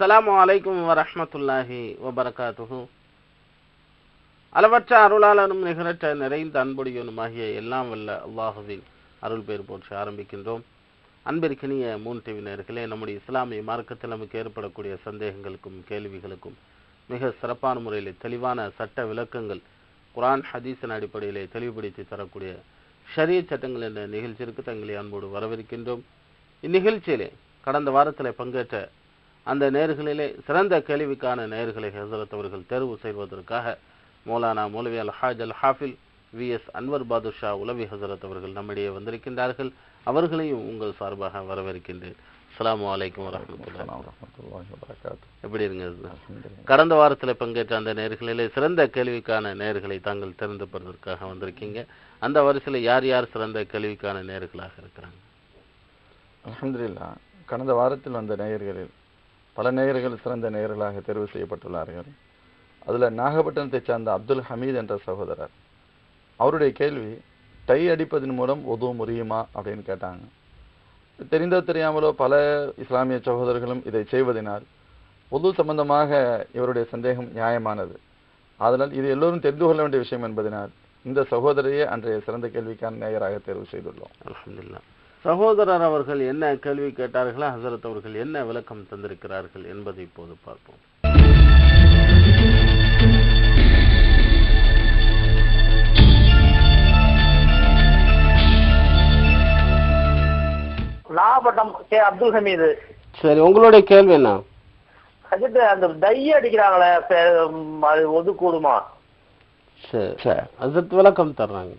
அஸ்லாம் அலைக்கும் வரமத்துல்லாஹி வபரகாத்துஹு. அளவற்ற அருளாளனும் நிகரற்ற நிறைந்த அன்புடையனுமாகிய எல்லாம் வல்ல அல்லாஹுவின் அருள் பெயர் போற்றி ஆரம்பிக்கின்றோம். அன்பிற்கினிய மூன் டிவினர்களே நம்முடைய இஸ்லாமிய மார்க்கத்தில் நமக்கு ஏற்படக்கூடிய சந்தேகங்களுக்கும் கேள்விகளுக்கும் மிக சிறப்பான முறையில் தெளிவான சட்ட விளக்கங்கள் குரான் ஹதீஸின் அடிப்படையிலே தெளிவுபடுத்தி தரக்கூடிய ஷரிய சட்டங்கள் என்ற நிகழ்ச்சிக்கு தங்களை அன்போடு வரவிருக்கின்றோம். இந்நிகழ்ச்சியிலே கடந்த வாரத்தில் பங்கேற்ற அந்த நேர்களிலே சிறந்த கேள்விக்கான நேர்களை ஹசரத் அவர்கள் தேர்வு செய்வதற்காக மௌலானா மௌலவி அல் ஹாஜ் அல் ஹாஃபில் வி. எஸ். அன்வர் பாதுஷா உலவி ஹசரத் அவர்கள் நம்மிடையே வந்திருக்கின்றார்கள். அவர்களையும் உங்கள் சார்பாக வரவேற்கின்றேன். அலைக்கும் வரஹ்மத்துல்லாஹி வரமத்துல்லாஹி எப்படி இருங்க. கடந்த வாரத்தில் பங்கேற்ற அந்த நேர்களிலே சிறந்த கேள்விக்கான நேர்களை தாங்கள் தெரிந்து பெறுவதற்காக வந்திருக்கீங்க. அந்த வரிசையில் யார் யார் சிறந்த கேள்விக்கான நேர்களாக இருக்கிறாங்க? அல்ஹம்துலில்லாஹ். கடந்த வாரத்தில் வந்த நேயர்களில் பல நேயர்கள் சிறந்த நேயர்களாக தேர்வு செய்யப்பட்டுள்ளார்கள். அதில் நாகப்பட்டினத்தைச் சார்ந்த அப்துல் ஹமீத் என்ற சகோதரர். அவருடைய கேள்வி டை அடிப்பதன் மூலம் உதவும் முடியுமா அப்படின்னு கேட்டாங்க. தெரிந்தோ தெரியாமலோ பல இஸ்லாமிய சகோதரர்களும் இதை செய்வதனால் பொது சம்பந்தமாக இவருடைய சந்தேகம் நியாயமானது. அதனால் இது எல்லோரும் தெரிந்து கொள்ள வேண்டிய விஷயம் என்பதனால் இந்த சகோதரையே அன்றைய சிறந்த கேள்விக்கான நேயராக தேர்வு செய்துள்ளோம். அலமதுல்லா சகோதரர் அவர்கள் என்ன கேள்வி கேட்டார்களோ? ஹசரத் அவர்கள் என்ன விளக்கம் தந்திருக்கிறார்கள் என்பதை இப்போது பார்ப்போம். நாகப்பட்டினம் கே அப்துல் ஹமீது. சரி உங்களுடைய கேள்வி என்ன? அஜித் அந்த டை அடிக்கிறாங்களே அது ஒதுக்கூடுமா? சரி சரி ஹசரத் விளக்கம் தர்றாங்க.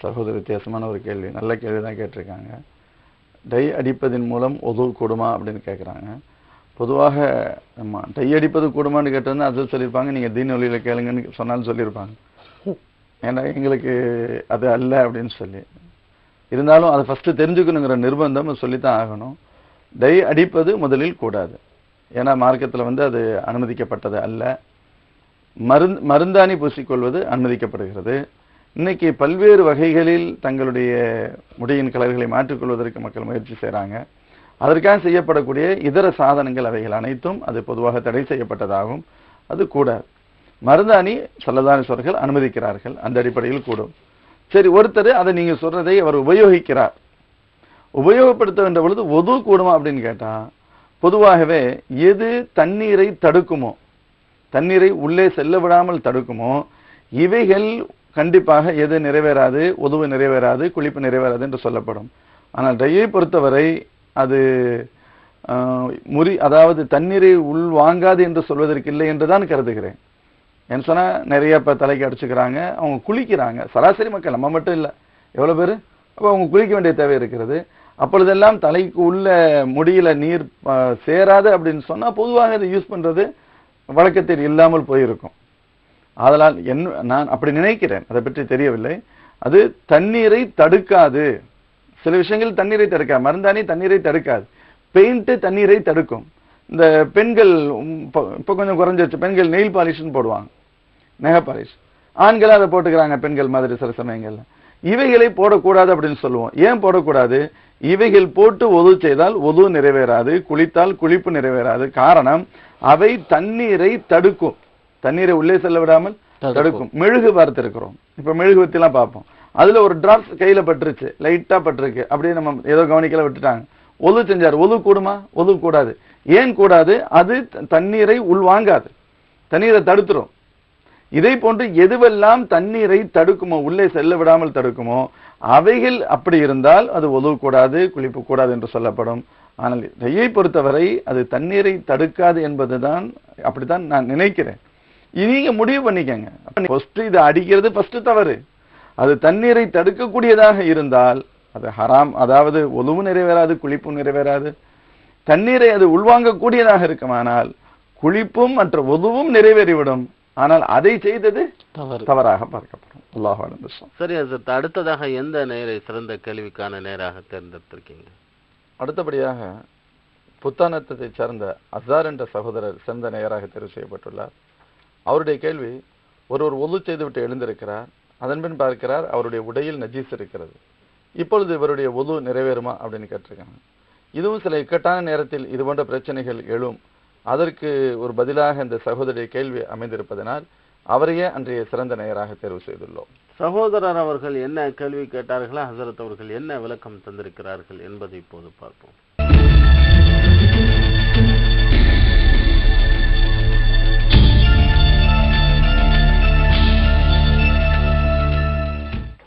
சகோதர வித்தியாசமான ஒரு கேள்வி. நல்ல கேள்வி தான் கேட்டிருக்காங்க. டை அடிப்பதன் மூலம் ஒது கூடுமா அப்படின்னு கேட்குறாங்க பொதுவாக நம்ம டை அடிப்பது கூடுமான்னு கேட்டோன்னா அது சொல்லியிருப்பாங்க. நீங்கள் தீன் ஒளியில் கேளுங்கன்னு சொன்னாலும் சொல்லியிருப்பாங்க. ஏன்னா எங்களுக்கு அது அல்ல அப்படின்னு சொல்லி. இருந்தாலும் அதை ஃபஸ்ட்டு தெரிஞ்சுக்கணுங்கிற நிர்பந்தம் சொல்லித்தான் ஆகணும். டை அடிப்பது முதலில் கூடாது. ஏன்னா மார்க்கத்தில் வந்து அது அனுமதிக்கப்பட்டது அல்ல. மருந் மருந்தாணி பூசிக்கொள்வது அனுமதிக்கப்படுகிறது. இன்னைக்கு பல்வேறு வகைகளில் தங்களுடைய முடியின் கலர்களை மாற்றிக்கொள்வதற்கு மக்கள் முயற்சி செய்கிறாங்க அதற்காக செய்யப்படக்கூடிய இதர சாதனங்கள் அவைகள் அனைத்தும் அது பொதுவாக தடை செய்யப்பட்டதாகும் அது கூடாது. மருந்தாணி சல்லதானீஸ்வரர்கள் அனுமதிக்கிறார்கள். அந்த அடிப்படையில் கூடும். சரி ஒருத்தர் அதை நீங்கள் சொல்றதை அவர் உபயோகிக்கிறார். உபயோகப்படுத்த வேண்ட பொழுது ஒது கூடுமா? அப்படின்னு கேட்டால் பொதுவாகவே எது தண்ணீரை தடுக்குமோ தண்ணீரை உள்ளே செல்ல விடாமல் தடுக்குமோ இவைகள் கண்டிப்பாக எது நிறைவேறாது உதவு நிறைவேறாது குளிப்பு நிறைவேறாது என்று சொல்லப்படும். ஆனால் டையை பொறுத்தவரை அது முறி அதாவது தண்ணீரை உள்வாங்காது என்று சொல்வதற்கு இல்லை என்று தான் கருதுகிறேன். என்ன சொன்னால் நிறைய இப்போ தலைக்கு அடிச்சுக்கிறாங்க அவங்க குளிக்கிறாங்க. சராசரி மக்கள் நம்ம மட்டும் இல்லை. எவ்வளோ பேர்? அப்போ அவங்க குளிக்க வேண்டிய தேவை இருக்கிறது. அப்பொழுதெல்லாம் தலைக்கு உள்ள முடியில் நீர் சேராது அப்படின்னு சொன்னால் பொதுவாக இதை யூஸ் பண்ணுறது வழக்கத்தில் இல்லாமல் போயிருக்கும். ஆதலால் என்ன நான் அப்படி நினைக்கிறேன். அதை பற்றி தெரியவில்லை. அது தண்ணீரை தடுக்காது. சில விஷயங்கள் தண்ணீரை தடுக்காது. மருந்தாணி தண்ணீரை தடுக்காது. பெயிண்ட்டு தண்ணீரை தடுக்கும். இந்த பெண்கள் இப்போ கொஞ்சம் குறைஞ்சிருச்சு. பெண்கள் நெயில் பாலிஷ்னு போடுவாங்க. நெக பாலிஷ். ஆண்கள் அதை போட்டுக்கிறாங்க பெண்கள் மாதிரி சில சமயங்களில். இவைகளை போடக்கூடாது அப்படின்னு சொல்லுவோம். ஏன் போடக்கூடாது? இவைகள் போட்டு ஒது செய்தால் ஒது நிறைவேறாது குளித்தால் குளிப்பு நிறைவேறாது. காரணம் அவை தண்ணீரை தடுக்கும். தண்ணீரை உள்ளே செல்ல விடாமல் தடுக்கும். மெழுகு பார்த்திருக்கிறோம். இப்ப மெழுகு வத்திலாம் பார்ப்போம். அதுல ஒரு டிராப்ஸ் கையில பட்டுருச்சு. லைட்டா பட்டிருக்கு. அப்படியே நம்ம ஏதோ கவனிக்கல விட்டுட்டாங்க. ஒது செஞ்சார். ஒது கூடுமா? ஒது கூடாது. ஏன் கூடாது? அது தண்ணீரை உள்வாங்காது. தண்ணீரை தடுத்துரும். இதை போன்று எதுவெல்லாம் தண்ணீரை தடுக்குமோ உள்ளே செல்ல விடாமல் தடுக்குமோ அவைகள் அப்படி இருந்தால் அது ஒது கூடாது குளிப்பு கூடாது என்று சொல்லப்படும். ஆனால் இதையை பொறுத்தவரை அது தண்ணீரை தடுக்காது என்பதுதான் அப்படித்தான் நான் நினைக்கிறேன். நீங்க முடிவு பண்ணிக்கங்க. ஃபர்ஸ்ட் இது அடிக்கிறது ஃபர்ஸ்ட் தவறு. அது தண்ணீரை தடுக்கக்கூடியதாக இருந்தால் அது ஹராம். அதாவது ஒதுவும் நிறைவேறாது குளிப்பும் நிறைவேறாது. தண்ணீரை அது உள்வாங்கக்கூடியதாக இருக்குமானால் குளிப்பும் மற்ற ஒதுவும் நிறைவேறிவிடும். ஆனால் அதை செய்தது தவறு. தவறாக பார்க்கப்படும். அல்லாஹ் சரி ஹசரத் அடுத்ததாக எந்த நேரை சிறந்த கேள்விக்கான நேராக தேர்ந்தெடுத்திருக்கீங்க? அடுத்தபடியாக புத்தானத்தை சேர்ந்த அசார் என்ற சகோதரர் சிறந்த நேயராக தெரிவு செய்யப்பட்டுள்ளார். அவருடைய கேள்வி ஒருவர் ஒது செய்துவிட்டு எழுந்திருக்கிறார் அதன்பின் பார்க்கிறார் அவருடைய உடையில் நஜீஸ் இருக்கிறது. இப்பொழுது இவருடைய ஒது நிறைவேறுமா அப்படின்னு கேட்டிருக்காங்க இதுவும் சில இக்கட்டான நேரத்தில் இது போன்ற பிரச்சனைகள் எழும். அதற்கு ஒரு பதிலாக இந்த சகோதரிய கேள்வி அமைந்திருப்பதனால் அவரையே அன்றைய சிறந்த நேயராக தேர்வு செய்துள்ளோம். சகோதரர் அவர்கள் என்ன கேள்வி கேட்டார்களா? ஹசரத் அவர்கள் என்ன விளக்கம் தந்திருக்கிறார்கள் என்பதை இப்போது பார்ப்போம்.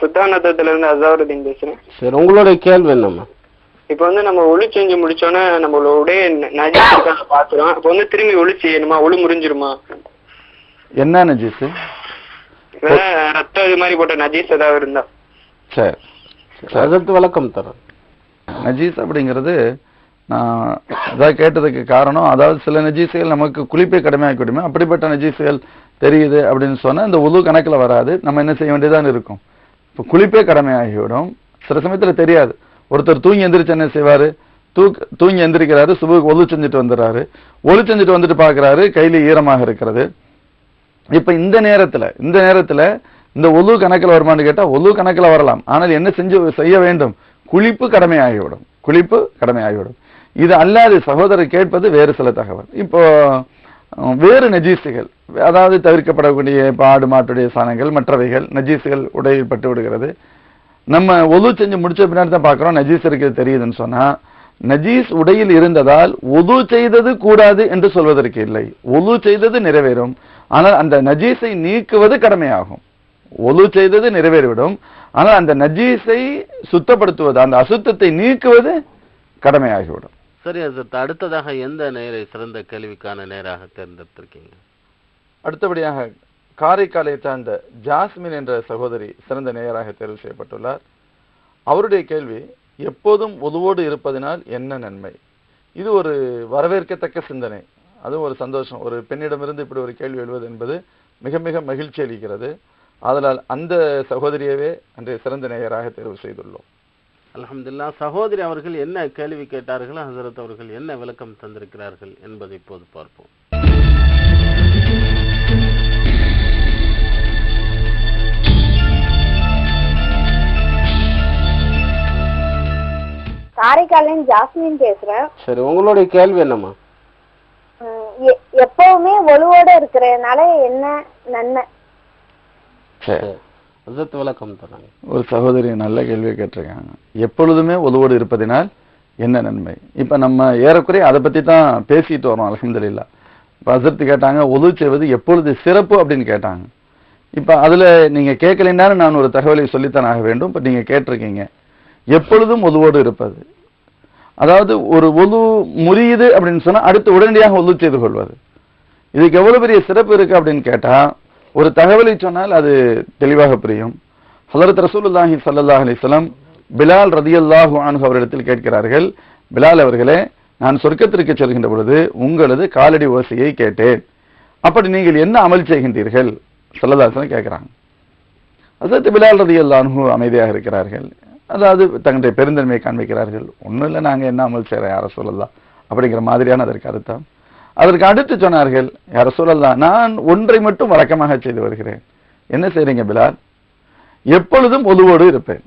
புத்தானத்தத்துல இருந்து அசாருதீன் பேசுறேன். சரி உங்களுடைய கேள்வி என்னம்மா? இப்போ வந்து நம்ம ஒளி செஞ்சு முடிச்சோன்னே நம்மளோட உடைய நஜீஸ் இருக்கான்னு பாத்துறோம். அப்போ வந்து திரும்பி ஒளி செய்யணுமா? ஒளி முறிஞ்சிருமா? என்ன நஜீஸ்? ரத்தம் இது மாதிரி போட்ட நஜீஸ் ஏதாவது இருந்தா. சரி. அதற்கு விளக்கம் தரேன். நஜீஸ் அப்படிங்கிறது நான் அதான் கேட்டதுக்கு காரணம் அதாவது சில நஜீசுகள் நமக்கு குளிப்பை கடமையாக்கி விடுமே அப்படிப்பட்ட நஜீசுகள் தெரியுது அப்படின்னு சொன்னா இந்த உது கணக்குல வராது. நம்ம என்ன செய்ய வேண்டியதான் இருக்கும். இப்போ குளிப்பே கடமையாகிவிடும் சில சமயத்தில் தெரியாது. ஒருத்தர் தூங்கி எந்திரிச்சு என்ன செய்வார். தூக்க தூங்கி எந்திரிக்கிறாரு சுபுக்கு ஒலு செஞ்சுட்டு வந்துடுறாரு. ஒலு செஞ்சுட்டு வந்துட்டு பார்க்குறாரு கையில் ஈரமாக இருக்கிறது. இப்போ இந்த நேரத்தில் இந்த நேரத்தில் இந்த ஒலு கணக்கில் வருமான்னு கேட்டால் ஒலு கணக்கில் வரலாம். ஆனால் என்ன செஞ்சு செய்ய வேண்டும்? குளிப்பு கடமையாகிவிடும் குளிப்பு கடமையாகிவிடும் இது அல்லாது சகோதரர் கேட்பது வேறு சில தகவல். இப்போ வேறு நஜீசுகள் அதாவது தவிர்க்கப்படக்கூடிய இப்போ ஆடு மாட்டுடைய சாணங்கள் மற்றவைகள் நஜீசுகள் உடையில் பட்டு விடுகிறது. நம்ம ஒது செஞ்சு முடிச்ச பின்னாடி தான் பார்க்குறோம் நஜீஸ் இருக்கிறது தெரியுதுன்னு சொன்னால் நஜீஸ் உடையில் இருந்ததால் ஒது செய்தது கூடாது என்று சொல்வதற்கு இல்லை. ஒது செய்தது நிறைவேறும் ஆனால் அந்த நஜீஸை நீக்குவது கடமையாகும். ஒது செய்தது நிறைவேறிவிடும் ஆனால் அந்த நஜீஸை சுத்தப்படுத்துவது அந்த அசுத்தத்தை நீக்குவது கடமையாகிவிடும். சரி ஹசரத் அடுத்ததாக எந்த நேரை சிறந்த கேள்விக்கான நேராக தேர்ந்தெடுத்திருக்கீங்க? அடுத்தபடியாக காரைக்காலை சார்ந்த ஜாஸ்மின் என்ற சகோதரி சிறந்த நேயராக தேர்வு செய்யப்பட்டுள்ளார். அவருடைய கேள்வி எப்போதும் உதுவோடு இருப்பதினால் என்ன நன்மை? இது ஒரு வரவேற்கத்தக்க சிந்தனை. அதுவும் ஒரு சந்தோஷம். ஒரு பெண்ணிடமிருந்து இப்படி ஒரு கேள்வி எழுவது என்பது மிக மிக மகிழ்ச்சி அளிக்கிறது. அதனால் அந்த சகோதரியவே அன்றைய சிறந்த நேயராக தேர்வு செய்துள்ளோம். அல்ஹம்துலில்லாஹ் சகோதரி அவர்கள் என்ன கேள்வி கேட்டார்கள் ஹசரத் அவர்கள் என்ன விளக்கம் தந்திருக்கிறார்கள் என்பதை இப்போது பார்ப்போம். காரைக்காலின் ஜாஸ்மின் பேசுறேன். சரி உங்களுடைய கேள்வி என்னம்மா? எப்பவுமே ஒழுவோட இருக்கிறதுனால என்ன நன்மை? சரி. ஹசரத் விளக்கம் தராங்க ஒரு சகோதரி நல்ல கேள்வியை கேட்டிருக்காங்க. எப்பொழுதுமே ஒதுவோடு இருப்பதினால் என்ன நன்மை? இப்ப நம்ம ஏறக்குறைய அதை பத்தி தான் பேசிட்டு வரோம் அலமதுல்லா இப்போ அசர்த்து கேட்டாங்க ஒது செய்வது எப்பொழுது சிறப்பு? அப்படின்னு கேட்டாங்க. இப்போ அதில் நீங்கள் கேட்கலைன்னாலும் நான் ஒரு தகவலை சொல்லித்தான் ஆக வேண்டும். இப்போ நீங்கள் கேட்டிருக்கீங்க. எப்பொழுதும் ஒதுவோடு இருப்பது. அதாவது ஒரு ஒது முறியுது அப்படின்னு சொன்னால் அடுத்து உடனடியாக ஒது செய்து கொள்வது. இதுக்கு எவ்வளோ பெரிய சிறப்பு இருக்குது அப்படின்னு கேட்டால் ஒரு தகவலை சொன்னால் அது தெளிவாக புரியும். ஹலரத் ரசூலுல்லாஹி சல்லாஹ் அலிஸ்லாம் பிலால் ரதியல்லாஹு அன்ஹு அவரிடத்தில் கேட்கிறார்கள் பிலால் அவர்களே நான் சொர்க்கத்திற்கு செல்கின்ற பொழுது உங்களது காலடி ஓசையை கேட்டேன். அப்படி நீங்கள் என்ன அமல் செய்கின்றீர்கள்? ஸல்லல்லாஹு அலைஹி வஸல்லம் கேட்கிறாங்க. ஹசரத் பிலால் ரதியல்லாஹு அன்ஹு அமைதியாக இருக்கிறார்கள். அதாவது தங்களுடைய பெருந்தன்மையை காண்பிக்கிறார்கள். ஒன்றும் இல்லை நாங்கள் என்ன அமல் செய்கிறோம் யாரை சொல்லலாம் அப்படிங்கிற மாதிரியான அதற்கு அர்த்தம். அதற்கு அடுத்து சொன்னார்கள் யார சொல்லலாம் நான் ஒன்றை மட்டும் வழக்கமாக செய்து வருகிறேன். என்ன செய்றீங்க பிலால்? எப்பொழுதும் ஒதுவோடு இருப்பேன்.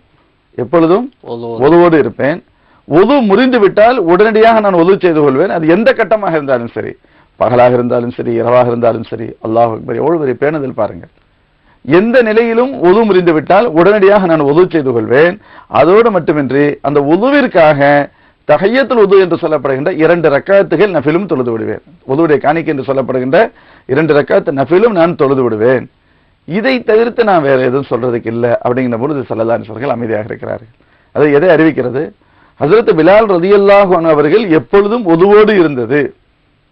எப்பொழுதும்? ஒது- ஒதுவோடு இருப்பேன். ஒது முறிந்து விட்டால் உடனடியாக நான் ஒது செய்து கொள்வேன். அது எந்த கட்டமாக இருந்தாலும் சரி. பகலாக இருந்தாலும் சரி இரவாக இருந்தாலும் சரி. அல்லாஹ் அக்பர். எவ்வளவு பெரிய பேணுதல் பாருங்கள். எந்த நிலையிலும் ஒது முறிந்து விட்டால் உடனடியாக நான் ஒது செய்து கொள்வேன். அதோடு மட்டுமின்றி அந்த உதுவிற்காக தகையத்தில் உது என்று சொல்லப்படுகின்ற இரண்டு ரக்காத்துகள் நஃபிலும் தொழுது விடுவேன். உதுவுடைய காணிக்கை என்று சொல்லப்படுகின்ற இரண்டு ரக்காத்து நஃபிலும் நான் தொழுது விடுவேன். இதை தவிர்த்து நான் வேற எதுவும் சொல்றதுக்கு இல்லை அப்படிங்கிற பொழுது சல்லல்லாஹு அமைதியாக இருக்கிறார்கள். அது எதை அறிவிக்கிறது? ஹசரத் பிலால் ரதியல்லாஹு அவர்கள் எப்பொழுதும் உதுவோடு இருந்தது.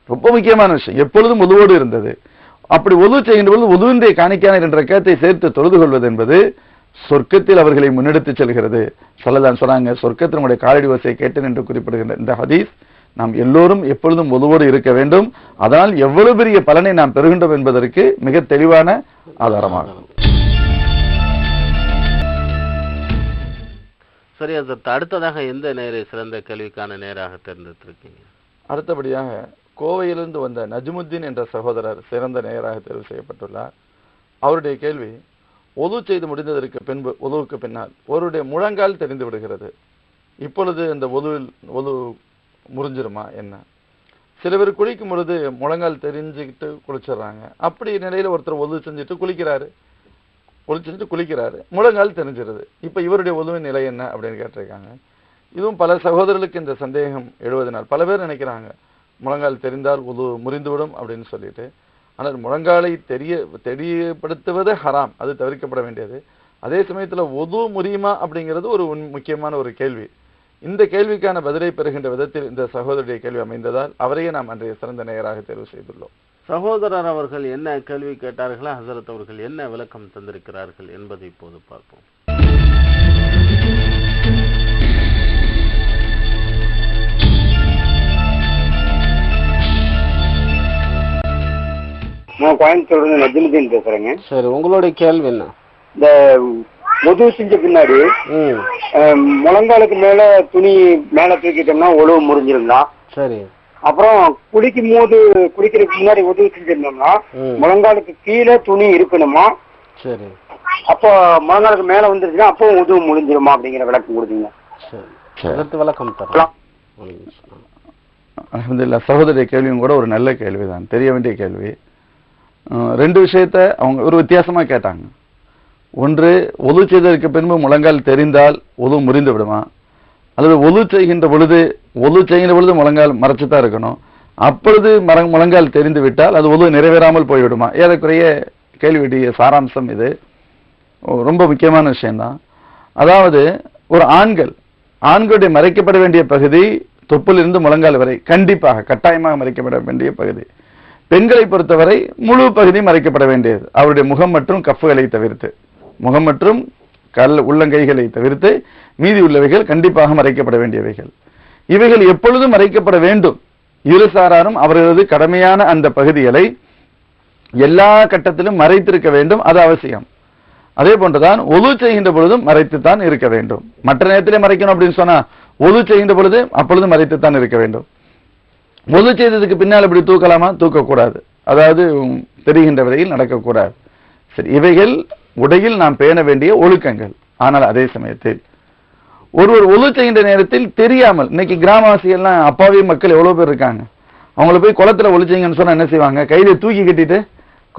ரொம்ப முக்கியமான விஷயம். எப்பொழுதும் உதுவோடு இருந்தது. அப்படி உதவு செய்கின்ற பொழுது உதுவின்றைய காணிக்கையான இரண்டு ரக்கத்தை சேர்த்து தொழுது கொள்வது என்பது சொர்க்கத்தில் அவர்களை முன்னெடுத்து செல்கிறது. சொல்லதான் சொன்னாங்க சொர்க்கத்தில் நம்முடைய காலடி ஓசையை கேட்டேன் என்று குறிப்பிடுகின்ற இந்த ஹதீஸ் நாம் எல்லோரும் எப்பொழுதும் ஒதுவோடு இருக்க வேண்டும். அதனால் எவ்வளவு பெரிய பலனை நாம் பெறுகின்றோம் என்பதற்கு மிக தெளிவான ஆதாரமாகும். சரி. ஹசரத் அடுத்ததாக எந்த நேரை சிறந்த கேள்விக்கான நேராக தேர்ந்தெடுத்திருக்கீங்க? அடுத்தபடியாக கோவையிலிருந்து வந்த நஜ்முத்தீன் என்ற சகோதரர் சிறந்த நேயராக தேர்வு செய்யப்பட்டுள்ளார். அவருடைய கேள்வி ஒது செய்து முடிந்ததற்கு பின்பு ஒதுவுக்கு பின்னால் ஒருவருடைய முழங்கால் தெரிந்து விடுகிறது. இப்பொழுது இந்த ஒதுவில் ஒது முறிஞ்சிருமா என்ன? சில பேர் குளிக்கும் பொழுது முழங்கால் தெரிஞ்சுக்கிட்டு குளிச்சிடுறாங்க. அப்படி நிலையில் ஒருத்தர் ஒது செஞ்சுட்டு குளிக்கிறாரு. ஒது செஞ்சுட்டு குளிக்கிறாரு. முழங்கால் தெரிஞ்சிருது. இப்போ இவருடைய ஒதுவின் நிலை என்ன அப்படின்னு கேட்டிருக்காங்க. இதுவும் பல சகோதரர்களுக்கு இந்த சந்தேகம் எழுவதனால். பல பேர் நினைக்கிறாங்க முழங்கால் தெரிந்தால் ஒது முறிந்துவிடும் அப்படின்னு சொல்லிட்டு. ஆனால் முழங்காலை தெரிய தெரியப்படுத்துவது ஹராம் அது தவிர்க்கப்பட வேண்டியது. அதே சமயத்தில் ஒது முறியுமா அப்படிங்கிறது ஒரு உன்- முக்கியமான ஒரு கேள்வி. இந்த கேள்விக்கான பதிலை பெறுகின்ற விதத்தில் இந்த சகோதரருடைய கேள்வி அமைந்ததால் அவரையே நாம் அன்றைய சிறந்த நேயராக தேர்வு செய்துள்ளோம். சகோதரர் அவர்கள் என்ன கேள்வி கேட்டார்களோ? ஹசரத் அவர்கள் என்ன விளக்கம் தந்திருக்கிறார்கள் என்பதை இப்போது பார்ப்போம். நான் கோயம்புத்தூர்ல இருந்து நஜிமுதீன் பேசுறேங்க சரி உங்களுடைய கேள்வி என்ன இந்த உதவு செஞ்ச பின்னாடி முழங்காலுக்கு மேல துணி மேல தூக்கிட்டோம்னா உழவு முறிஞ்சிருந்தா சரி அப்புறம் குளிக்கும் போது குளிக்கிறதுக்கு முன்னாடி உதவி செஞ்சிருந்தோம்னா முழங்காலுக்கு கீழே துணி இருக்கணுமா சரி அப்போ முழங்காலுக்கு மேல வந்துருச்சுன்னா அப்போ உதவு முடிஞ்சிருமா அப்படிங்கிற விளக்கம் கொடுத்தீங்க விளக்கம். அல்ஹம்துலில்லாஹ் சகோதரிய கேள்வியும் கூட ஒரு நல்ல கேள்விதான் தெரிய வேண்டிய கேள்வி ரெண்டு விஷயத்த அவங்க ஒரு வித்தியாசமாக கேட்டாங்க. ஒன்று ஒது செய்ததற்கு பின்பு முழங்கால் தெரிந்தால் ஒது முறிந்து விடுமா? அல்லது ஒது செய்கின்ற பொழுது ஒது செய்கின்ற பொழுது முழங்கால் மறைச்சு தான் இருக்கணும். அப்பொழுது மர முழங்கால் தெரிந்து விட்டால் அது ஒது நிறைவேறாமல் போய்விடுமா? ஏறக்குறைய கேள்வியுடைய சாராம்சம் இது. ரொம்ப முக்கியமான விஷயம்தான். அதாவது ஒரு ஆண்கள் ஆண்களுடைய மறைக்கப்பட வேண்டிய பகுதி தொப்பிலிருந்து முழங்கால் வரை கண்டிப்பாக கட்டாயமாக மறைக்கப்பட வேண்டிய பகுதி. பெண்களை பொறுத்தவரை முழு பகுதி மறைக்கப்பட வேண்டியது. அவருடைய முகம் மற்றும் கஃப்புகளை தவிர்த்து. முகம் மற்றும் கல் உள்ளங்கைகளை தவிர்த்து மீதி உள்ளவைகள் கண்டிப்பாக மறைக்கப்பட வேண்டியவைகள். இவைகள் எப்பொழுதும் மறைக்கப்பட வேண்டும். இரு சாராரும் அவர்களது கடமையான அந்த பகுதிகளை எல்லா கட்டத்திலும் மறைத்திருக்க வேண்டும். அது அவசியம். அதே போன்றுதான் ஒது செய்கின்ற பொழுதும் மறைத்துத்தான் இருக்க வேண்டும். மற்ற நேரத்திலே மறைக்கணும் அப்படின்னு சொன்னா ஒது செய்கின்ற பொழுது அப்பொழுது மறைத்துத்தான் இருக்க வேண்டும். ஒது செய்ததுக்கு பின்னால் இப்படி தூக்கலாமா? தூக்கக்கூடாது. அதாவது தெரிகின்ற வரையில் நடக்கக்கூடாது. சரி இவைகள் உடையில் நாம் பேண வேண்டிய ஒழுக்கங்கள். ஆனால் அதே சமயத்தில் ஒருவர் ஒழு செய்கின்ற நேரத்தில் தெரியாமல் இன்னைக்கு கிராமவாசிகள்லாம் அப்பாவி மக்கள் எவ்வளோ பேர் இருக்காங்க? அவங்கள போய் குளத்துல ஒழிச்சிங்கன்னு சொன்னால் என்ன செய்வாங்க? கையில் தூக்கி கட்டிட்டு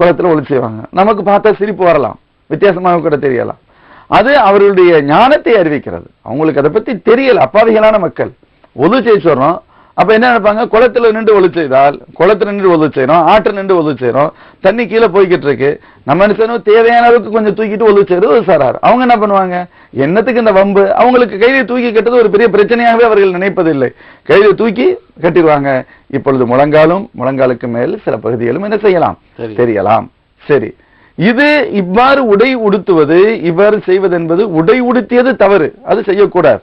குளத்துல ஒளி செய்வாங்க. நமக்கு பார்த்தா சிரிப்பு வரலாம். வித்தியாசமாக கூட தெரியலாம். அது அவர்களுடைய ஞானத்தை அறிவிக்கிறது. அவங்களுக்கு அதை பற்றி தெரியல. அப்பாவிகளான மக்கள். ஒது செய்ய சொல்றோம் அப்ப என்ன நினைப்பாங்க? குளத்துல நின்று ஒளி செய்தால் குளத்துல நின்று ஒது செய்யறோம் ஆற்று நின்று ஒது செய்யறோம் தண்ணி கீழே போய்கிட்டு இருக்கு. நம்ம என்ன செய்யணும்? தேவையான அளவுக்கு கொஞ்சம் தூக்கிட்டு ஒது செய்யறது ஒரு சாரார். அவங்க என்ன பண்ணுவாங்க? என்னத்துக்கு இந்த வம்பு? அவங்களுக்கு கையில தூக்கி கட்டுறது ஒரு பெரிய பிரச்சனையாகவே அவர்கள் நினைப்பதில்லை. கையில தூக்கி கட்டிடுவாங்க. இப்பொழுது முழங்காலும் முழங்காலுக்கு மேல் சில பகுதிகளும் என்ன செய்யலாம். தெரியலாம். சரி. இது இவ்வாறு உடை உடுத்துவது இவ்வாறு செய்வது என்பது உடை உடுத்தியது தவறு. அது செய்யக்கூடாது.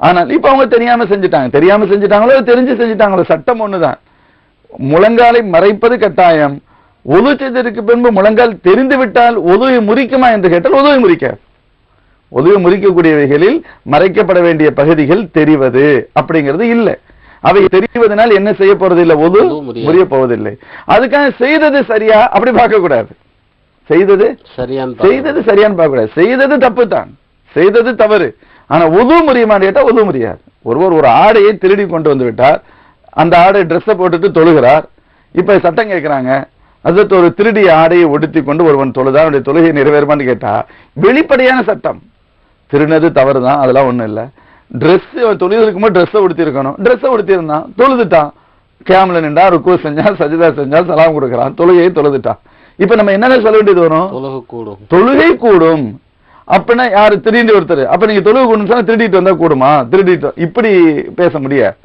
ஆனால் இப்ப அவங்க தெரியாம செஞ்சுட்டாங்க. தெரியாம செஞ்சுட்டாங்களோ தெரிஞ்சு செஞ்சுட்டாங்களோ சட்டம் ஒண்ணுதான். முழங்காலை மறைப்பது கட்டாயம். ஒது செய்ததற்கு பின்பு முழங்கால் தெரிந்து விட்டால் ஒதுவை முறிக்குமா என்று கேட்டால் ஒதுவை முறிக்காது ஒதுவை முறிக்கக்கூடியவைகளில் மறைக்கப்பட வேண்டிய பகுதிகள் தெரிவது அப்படிங்கிறது இல்லை. அவை தெரிவதனால் என்ன செய்ய போறது இல்லை ஒது. முறிய போவதில்லை. அதுக்காக செய்தது சரியா? அப்படி பார்க்க கூடாது செய்தது சரியான செய்தது சரியான்னு பார்க்க கூடாது செய்தது தப்பு தான் செய்தது தவறு. ஆனா உது முடியுமான்னு கேட்டா உது முடியாது. ஒருவர் ஒரு ஆடையை திருடி கொண்டு வந்து விட்டார். அந்த ஆடை ட்ரெஸ்ஸை போட்டுட்டு தொழுகிறார். இப்ப சட்டம் கேட்கிறாங்க. அதற்கு ஒரு திருடிய ஆடையை உடுத்தி கொண்டு ஒருவன் தொழுதா அவனுடைய தொழுகை நிறைவேறுமான்னு கேட்டா வெளிப்படையான சட்டம். திருடினது தவறு தான் அதெல்லாம் ஒண்ணும் இல்ல. தொழுகிறதுக்கு முன்னாடி ட்ரெஸ்ஸை உடுத்திருக்கணும் ட்ரெஸ்ஸை உடுத்திருந்தான் தொழுதுட்டான். கேமல நின்றா ருக்கு செஞ்சான் சஜிதா செஞ்சான் சலாம் கொடுக்கறான். தொழுகையை தொழுதுட்டான். இப்ப நம்ம என்னென்ன சொல்ல வேண்டியது வரும்? தொழுகு கூடும். தொழுகை கூடும். அப்படின்னா யாரு? திருடி ஒருத்தர். அப்ப நீங்க தொழுவு கூடும் சொன்னா திருடிட்டு வந்தா கூடுமா? திருடிட்டு இப்படி பேச முடிய.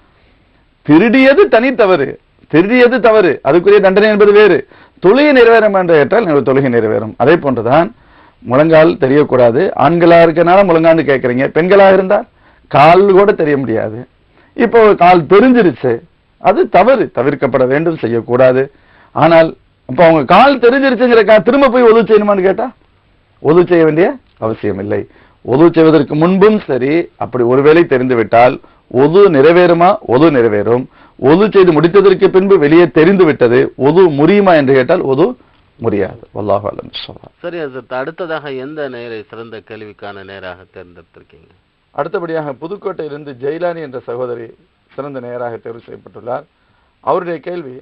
திருடியது தனி தவறு. திருடியது தவறு. அதுக்குரிய தண்டனை என்பது வேறு. தொழுகை நிறைவேறும் என்று கேட்டால் நீங்கள் தொழுகை நிறைவேறும். அதே போன்றுதான் முழங்கால் தெரியக்கூடாது. ஆண்களா இருக்கனால முழங்கான்னு கேட்குறீங்க பெண்களாக இருந்தால் கால் கூட தெரிய முடியாது. இப்போ கால் தெரிஞ்சிருச்சு. அது தவறு. தவிர்க்கப்பட வேண்டும். செய்யக்கூடாது. ஆனால் இப்போ அவங்க கால் தெரிஞ்சிருச்சுங்கிறக்கா திரும்ப போய் ஒது செய்யணுமான்னு கேட்டா? ஒது செய்ய வேண்டிய அவசியம் இல்லை ஒது செய்வதற்கு முன்பும் சரி அப்படி ஒருவேளை தெரிந்துவிட்டால் ஒது நிறைவேறுமா? ஒது நிறைவேறும். ஒது செய்து முடித்ததற்கு பின்பு வெளியே தெரிந்து விட்டது ஒது முறியுமா என்று கேட்டால் ஒது முடியாது. வல்லாஹு அலம் ஸல்லா. சரி ஹசரத் அடுத்ததாக எந்த நேரை சிறந்த கேள்விக்கான நேராக தேர்ந்தெடுத்திருக்கீங்க? அடுத்தபடியாக புதுக்கோட்டையிலிருந்து ஜெயிலானி என்ற சகோதரி சிறந்த நேயராக தேர்வு செய்யப்பட்டுள்ளார். அவருடைய கேள்வி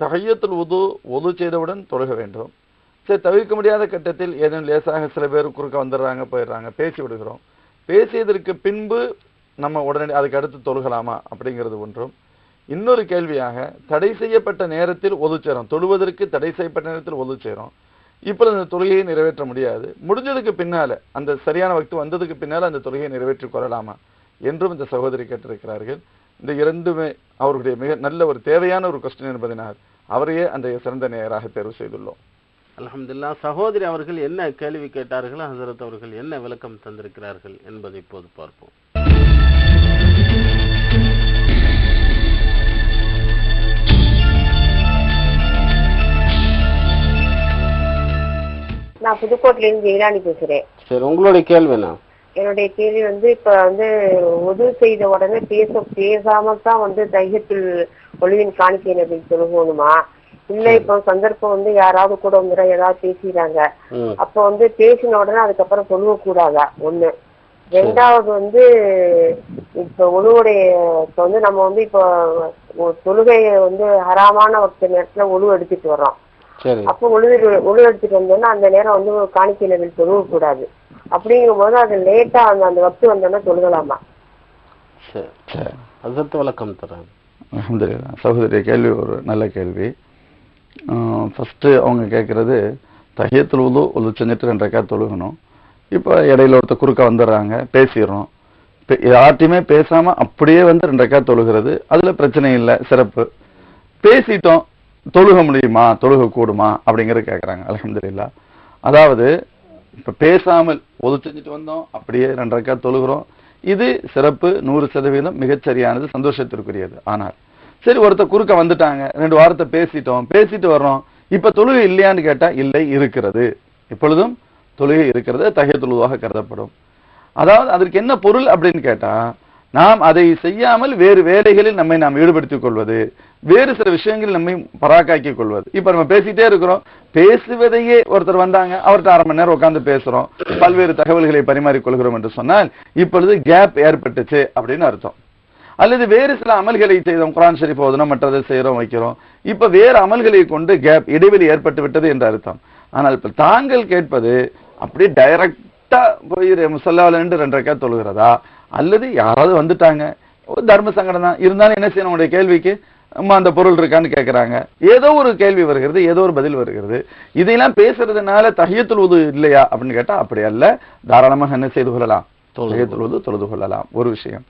தஹையத்துல் உது ஒது செய்தவுடன் தொழுக வேண்டும். சரி தவிர்க்க முடியாத கட்டத்தில் ஏதேனும் லேசாக சில பேர் குறுக்க வந்துடுறாங்க போயிடுறாங்க பேசி விடுகிறோம். பேசியதற்கு பின்பு நம்ம உடனடி அதுக்கு அடுத்து தொழுகலாமா அப்படிங்கிறது ஒன்றும். இன்னொரு கேள்வியாக தடை செய்யப்பட்ட நேரத்தில் ஒது சேரும். தொழுவதற்கு தடை செய்யப்பட்ட நேரத்தில் ஒது சேரும். அந்த தொழுகையை நிறைவேற்ற முடியாது. முடிஞ்சதுக்கு பின்னால் அந்த சரியான வக்து வந்ததுக்கு பின்னால் அந்த தொழுகையை நிறைவேற்றிக் கொள்ளலாமா என்றும் இந்த சகோதரி கேட்டிருக்கிறார்கள். இந்த இரண்டுமே அவருடைய மிக நல்ல ஒரு தேவையான ஒரு கொஸ்டின் என்பதனால் அவரையே அந்த சிறந்த நேயராக தேர்வு செய்துள்ளோம். அல்ஹம்துலில்லாஹ் சகோதரி அவர்கள் என்ன கேள்வி கேட்டார்கள் ஹசரத் அவர்கள் என்ன விளக்கம் தந்திருக்கிறார்கள் என்பதை இப்போது பார்ப்போம். நான் புதுக்கோட்டையில இருந்து ஜெயராணி பேசுறேன். சரி உங்களுடைய கேள்வி என்ன? என்னுடைய கேள்வி வந்து இப்ப வந்து உதவி செய்த உடனே பேச பேசாம தான் வந்து தைரியத்தில் ஒளிவின் காணிக்கை நபி சொல்லுவோணுமா இல்ல இப்ப சந்தர்ப்பம் வந்து யாராவது கூட வந்து ஏதாவது பேசிடுறாங்க அப்ப வந்து பேசின உடனே அதுக்கப்புறம் சொல்லுவ கூடாதா ஒண்ணு ரெண்டாவது வந்து இப்ப ஒழுவுடைய இப்ப வந்து நம்ம வந்து இப்போ ஒரு தொழுகையை வந்து ஹராமான ஒரு நேரத்துல ஒழு எடுத்துட்டு வர்றோம். சரி. அப்போ உழுது உழு எடுத்துட்டு வந்தோம்னா அந்த நேரம் வந்து காணிக்கை லெவல் தொழுவ கூடாது அப்படிங்கும் போது அது லேட்டா அந்த அந்த வக்து வந்தோம்னா தொழுகலாமா? ஹசரத் விளக்கம் தரேன் அல்ஹம்துலில்லாஹ் சகோதரி கேள்வி ஒரு நல்ல கேள்வி. ஃபஸ்ட்டு அவங்க கேட்குறது தஹியத்துல் உது உது செஞ்சுட்டு ரெண்டு ரெக்கா தொழுகணும். இப்போ இடையில ஒருத்தர் குறுக்க வந்துடுறாங்க பேசிடுறோம். யார்ட்டையுமே பேசாமல் அப்படியே வந்து ரெண்டு ரெக்கா தொழுகிறது. அதில் பிரச்சனை இல்லை சிறப்பு. பேசிட்டோம் தொழுக முடியுமா? தொழுக கூடுமா? அப்படிங்கிறது கேட்குறாங்க அல்ஹம்துலில்லாஹ். அதாவது இப்போ பேசாமல் ஒது செஞ்சுட்டு வந்தோம் அப்படியே ரெண்டு ரெக்கா தொழுகிறோம். இது சிறப்பு நூறு சதவீதம் மிகச்சரியானது சந்தோஷத்திற்குரியது. ஆனால் சரி ஒருத்தர் குறுக்க வந்துட்டாங்க. ரெண்டு வாரத்தை பேசிட்டோம். பேசிட்டு வர்றோம். இப்ப தொழுகை இல்லையான்னு கேட்டா இல்லை இருக்கிறது. இப்பொழுதும் தொழுகை இருக்கிறது தகையத்துழுவாக கருதப்படும். அதாவது அதற்கு என்ன பொருள் அப்படின்னு கேட்டா நாம் அதை செய்யாமல் வேறு வேலைகளில் நம்மை நாம் ஈடுபடுத்திக் கொள்வது வேறு சில விஷயங்களில் நம்மை பராக்காக்கிக் கொள்வது. இப்ப நம்ம பேசிட்டே இருக்கிறோம். பேசுவதையே ஒருத்தர் வந்தாங்க. அவர்கிட்ட அரை மணி நேரம் உட்காந்து பேசுறோம். பல்வேறு தகவல்களை பரிமாறிக் கொள்கிறோம் என்று சொன்னால் இப்பொழுது கேப் ஏற்பட்டுச்சு அப்படின்னு அர்த்தம். அல்லது வேறு சில அமல்களை செய்தோம் குரான் ஷரீஃப் ஓதணும் மற்றதை செய்யறோம் வைக்கிறோம். இப்ப வேறு அமல்களை கொண்டு கேப் இடைவெளி ஏற்பட்டு விட்டது என்று அர்த்தம். ஆனால் இப்ப தாங்கள் கேட்பது அப்படியே டைரக்டா போய் முசல்லாவில் நின்று ரெண்டு ரக்கா தொழுகிறதா? அல்லது யாராவது வந்துட்டாங்க ஒரு தர்ம சங்கடம் தான். இருந்தாலும் என்ன செய்யணும் உங்களுடைய கேள்விக்கு அம்மா அந்த பொருள் இருக்கான்னு கேட்கறாங்க ஏதோ ஒரு கேள்வி வருகிறது ஏதோ ஒரு பதில் வருகிறது. இதையெல்லாம் பேசுறதுனால தஹியத்துல் உது இல்லையா அப்படின்னு கேட்டா அப்படி அல்ல. தாராளமாக என்ன செய்து கொள்ளலாம்? தஹியத்துல் உது தொழுது கொள்ளலாம். ஒரு விஷயம்.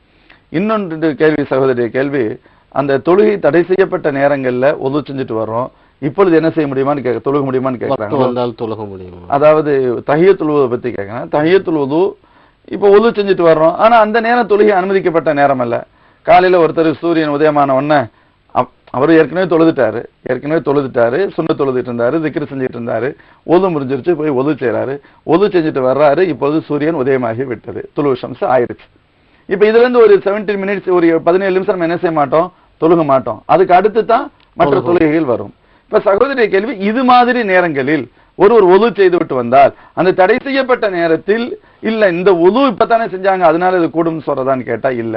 இன்னொன்று கேள்வி சகோதரிய கேள்வி. அந்த தொழுகை தடை செய்யப்பட்ட நேரங்கள்ல ஒது செஞ்சுட்டு வர்றோம். இப்பொழுது என்ன செய்ய முடியுமான்னு கேட்க தொழுக முடியுமான்னு கேட்கறாங்க. தொழுக முடியுமா? அதாவது தஹியத்துல் உதுவை பத்தி கேட்கறேன். தஹியத்துல் உது இப்போ ஒது செஞ்சுட்டு வர்றோம். ஆனா அந்த நேரம் தொழுகை அனுமதிக்கப்பட்ட நேரம் அல்ல. காலையில ஒருத்தர் சூரியன் உதயமான உடனே அவர் ஏற்கனவே தொழுதுட்டாரு. ஏற்கனவே தொழுதுட்டாரு சுண்ண தொழுதுட்டு இருந்தாரு திக்ரு செஞ்சுட்டு இருந்தாரு. ஒது முடிஞ்சிருச்சு போய் ஒது செய்றாரு. ஒது செஞ்சுட்டு வர்றாரு இப்போது சூரியன் உதயமாகி விட்டது. துளு ஷம்ஸ் ஆயிருச்சு. இப்ப இதுல இருந்து ஒரு 17 மினிட்ஸ் ஒரு பதினேழு நிமிஷம் நம்ம என்ன செய்ய மாட்டோம்? தொழுக மாட்டோம். அதுக்கு அடுத்து தான் மற்ற. தொழுகைகள் வரும். இப்ப சகோதரிய கேள்வி இது மாதிரி நேரங்களில் ஒருவர் ஒது செய்து விட்டு வந்தால் அந்த தடை செய்யப்பட்ட நேரத்தில் இல்ல இந்த ஒது இப்பதானே செஞ்சாங்க அதனால இது கூடும் சொல்றதான்னு கேட்டா இல்ல.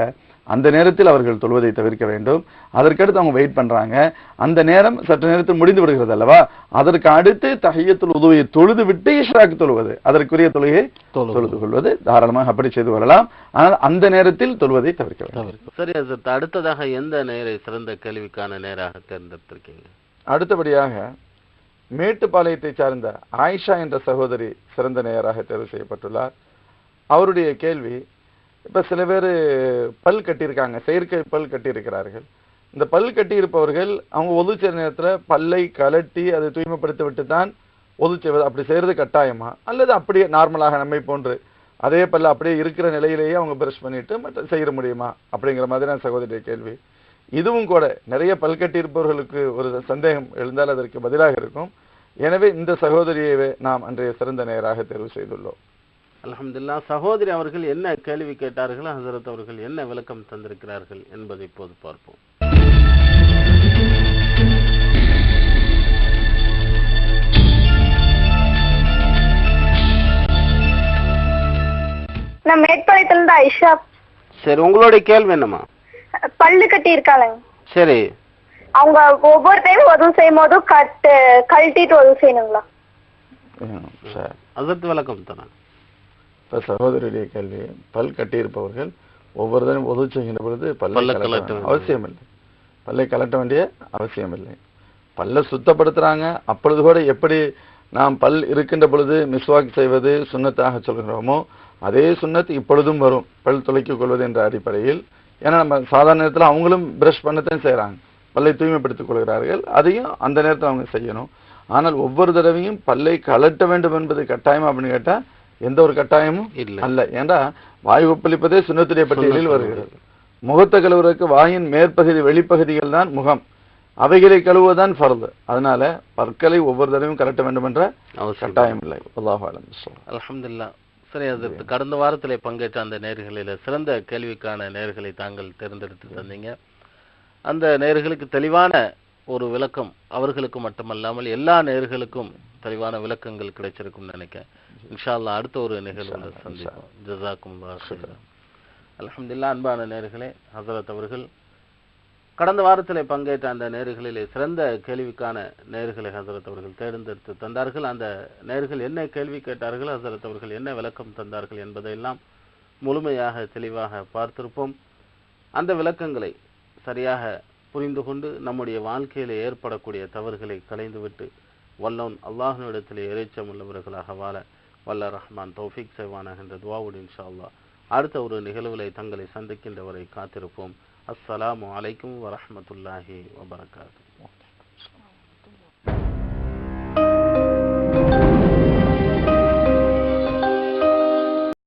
அந்த நேரத்தில் அவர்கள் தொழுவதை தவிர்க்க வேண்டும். அதற்கடுத்து அவங்க வெயிட் பண்றாங்க. அந்த நேரம் சற்று நேரத்தில் முடிந்து விடுகிறது அல்லவா? அதற்கு அடுத்து தஹியத்துல் உதவியை தொழுது விட்டு இஷ்ராக்கு தொழுவது. அதற்குரிய தொழுகையை தொழுது. தொழுது கொள்வது. தாராளமாக அப்படி செய்து கொள்ளலாம் ஆனால் அந்த நேரத்தில் தொழுவதை தவிர்க்க வேண்டும். தவிர்க்கும் சரி அடுத்ததாக எந்த நேரை சிறந்த கேள்விக்கான நேராக தேர்ந்தெடுத்திருக்கீங்க? அடுத்தபடியாக மேட்டுப்பாளையத்தை சார்ந்த ஆயிஷா என்ற சகோதரி சிறந்த நேயராக தேர்வு செய்யப்பட்டுள்ளார். அவருடைய கேள்வி இப்போ சில பேர் பல் கட்டியிருக்காங்க செயற்கை பல் கட்டியிருக்கிறார்கள். இந்த பல் கட்டியிருப்பவர்கள் அவங்க ஒதுச்ச நேரத்தில் பல்லை கலட்டி அதை தூய்மைப்படுத்தி விட்டு தான் ஒது செய்வது அப்படி செய்கிறது கட்டாயமா? அல்லது அப்படியே நார்மலாக நம்மை போன்று அதே பல்ல அப்படியே இருக்கிற நிலையிலேயே அவங்க பிரஷ் பண்ணிட்டு மற்ற செய்ய முடியுமா? அப்படிங்கிற மாதிரியான சகோதரிய கேள்வி. இதுவும் கூட நிறைய பல்கட்டி இருப்பவர்களுக்கு ஒரு சந்தேகம் எழுந்தால் அதற்கு பதிலாக இருக்கும். எனவே இந்த சகோதரியவே நாம் அன்றைய சிறந்த நேராக தேர்வு செய்துள்ளோம். அல்ஹம்துலில்லாஹ் சகோதரி அவர்கள் என்ன கேள்வி கேட்டார்கள் ஹசரத் அவர்கள் என்ன விளக்கம் தந்திருக்கிறார்கள் என்பதை இப்போது பார்ப்போம். நான் மேட்பாளையத்துல இருந்து ஐஷா சரி உங்களுடைய கேள்வி என்னம்மா? பல்லு கட்டி இருக்காளங்க சரி. அவங்க ஒவ்வொரு டைம் உதவு செய்யும் போதும் கட்டு கழட்டிட்டு உதவு செய்யணுங்களா? அதற்கு விளக்கம் தரேன். இப்ப சகோதரியுடைய கேள்வி பல் கட்டியிருப்பவர்கள் ஒவ்வொரு தடவையும் உதவி செய்கின்ற பொழுது பல்லை கலட்ட. அவசியம் இல்லை பல்லை கலட்ட வேண்டிய அவசியம் இல்லை பல்லை சுத்தப்படுத்துறாங்க. அப்பொழுது கூட எப்படி நாம் பல் இருக்கின்ற பொழுது மிஸ்வாக் செய்வது சுண்ணத்தாக சொல்கிறோமோ அதே சுண்ணத் இப்பொழுதும் வரும். பல் துளைக்கிக் கொள்வது என்ற அடிப்படையில். ஏன்னா நம்ம சாதாரண நேரத்தில் அவங்களும் பிரஷ் பண்ணத்தான் செய்கிறாங்க பல்லை தூய்மைப்படுத்திக் கொள்கிறார்கள். அதையும் அந்த நேரத்தில் அவங்க செய்யணும். ஆனால் ஒவ்வொரு தடவையும் பல்லை கலட்ட வேண்டும் என்பது கட்டாயம் அப்படின்னு கேட்டா எந்த ஒரு கட்டாயமும் இல்லை. அல்ல. ஏன்டா வாய் ஒப்பளிப்பதே சுண்ணத்துடைய பட்டியலில் வருகிறது. முகத்தை கழுவுறதுக்கு வாயின் மேற்பகுதி வெளிப்பகுதிகள் தான் முகம். அவைகளை கழுவுவதுதான் ஃபர்து. அதனால பற்களை ஒவ்வொரு தடவையும் கலட்ட வேண்டும் என்ற கட்டாயம் இல்லை. அல்ஹம்துலில்லாஹ் சரி அதற்கு கடந்த வாரத்திலே பங்கேற்ற அந்த நேர்களில் சிறந்த கேள்விக்கான நேர்களை தாங்கள் தேர்ந்தெடுத்து தந்தீங்க. அந்த நேர்களுக்கு தெளிவான ஒரு விளக்கம் அவர்களுக்கு மட்டுமல்லாமல் எல்லா நேர்களுக்கும் தெளிவான விளக்கங்கள் கிடைச்சிருக்கும் நினைக்கிறேன். இன்ஷா அல்லாஹ் அடுத்த ஒரு நிகழ்வுல சந்திப்போம். ஜஸாக்கும் அல்ஹம்துலில்லாஹ் அன்பான நேர்களே ஹசரத் அவர்கள் கடந்த வாரத்திலே பங்கேற்ற அந்த நேர்களிலே சிறந்த கேள்விக்கான நேர்களை ஹசரத் அவர்கள் தேர்ந்தெடுத்து தந்தார்கள். அந்த நேர்கள் என்ன கேள்வி கேட்டார்கள் ஹசரத் அவர்கள் என்ன விளக்கம் தந்தார்கள் என்பதையெல்லாம் முழுமையாக தெளிவாக பார்த்திருப்போம். அந்த விளக்கங்களை சரியாக புரிந்து கொண்டு நம்முடைய வாழ்க்கையிலே ஏற்படக்கூடிய தவறுகளை களைந்துவிட்டு வல்லவன் அல்லாஹ்விடத்திலே இறைச்சம் உள்ளவர்களாக வாழ வல்ல ரஹ்மான் தௌஃபிக் செய்வானாக என்ற துவாவுடன் இன்ஷா அல்லா அடுத்த ஒரு நிகழ்வுகளை தங்களை சந்திக்கின்றவரை காத்திருப்போம். அஸ்ஸலாமு அலைக்கும் வரஹ்மத்துல்லாஹி வபரகாத்து